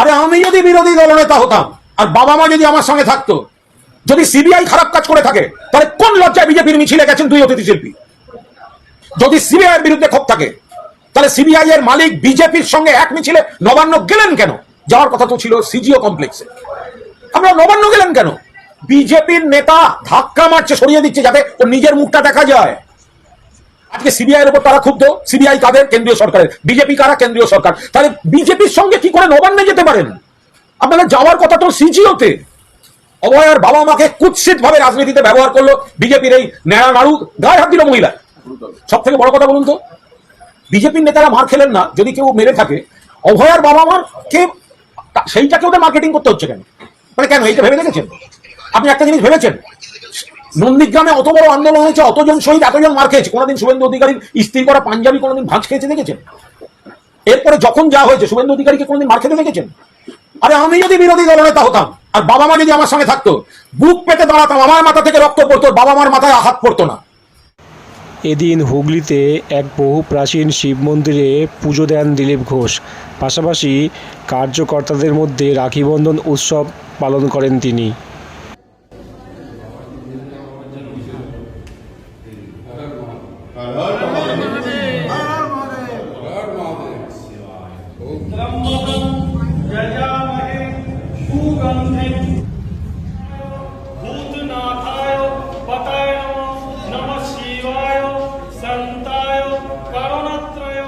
আরে আমি যদি বিরোধী দলনেতা হতাম, আর বাবা মা যদি আমার সঙ্গে থাকতো, যদি সিবিআই খারাপ কাজ করে থাকে, তাহলে কোন লজ্জায় বিজেপির মিছিলে গেছেন দুই অতিথি শিল্পী? যদি সিবিআই এর বিরুদ্ধে ক্ষোভ থাকে, তাহলে সিবিআই এর মালিক বিজেপির সঙ্গে এক মিছিলে নবান্ন গেলেন কেন? যাওয়ার কথা তো ছিল সিজিও কমপ্লেক্সে। আমরা নবান্ন গেলেন কেন? বিজেপির নেতা ধাক্কা মারছে, সরিয়ে দিচ্ছে যাতে ওর নিজের মুখটা দেখা যায়। আজকে সিবিআই এর উপর তারা ক্ষুব্ধ। সিবিআই কাদের? কেন্দ্রীয় সরকারের। বিজেপি কারা? কেন্দ্রীয় সরকার। তাহলে বিজেপির সঙ্গে কি করে নবান্নে যেতে পারেন? আপনাদের যাওয়ার কথা তো সিজিওতে। অভয়ার বাবা মাকে কুৎসিত ভাবে রাজনীতিতে ব্যবহার করল বিজেপির এই ন্যাড়া নাড়ু গায়ে হাত দিল মহিলা। সব থেকে বড় কথা বলুন তো, বিজেপির নেতারা মার খেলেন না, যদি কেউ মেরে থাকে। অভয়ার বাবা মার কে সেইটাকে ওদের মার্কেটিং করতে হচ্ছে কেন? মানে কেন, এইটা ভেবে দেখেছেন? আপনি একটা জিনিস ভেবেছেন? নন্দীগ্রামে অত বড় আন্দোলন হয়েছে, অতজন শহীদ, এতজন মার খেয়েছে। কোনোদিন শুভেন্দু অধিকারীর স্ত্রী করা পাঞ্জাবি কোনোদিন ভাঁজ খেয়েছে, দেখেছেন? এরপরে যখন যা হয়েছে, শুভেন্দু অধিকারীকে কোনোদিন মার খেতে দেখেছেন? আরে আমি যদি বিরোধী দলনেতা হতাম, আর বাবা মা যদি আমার সঙ্গে থাকতো, বুক পেতে দাঁড়াতাম, আমার মাথা থেকে রক্ত পড়তো বাবা মার মাথায় আঘাত পড়তো না। এদিন হুগলিতে এক বহু প্রাচীন শিব মন্দিরে পুজো দেন দিলীপ ঘোষ। পাশাপাশি কার্যকর্তাদের মধ্যে রাখিবন্ধন উৎসব পালন করেন তিনি। त्र्यम्बकं यजामहे सुगन्धिं। भूतनाथाय पताय शिवाय सन्ताय करुणत्रय।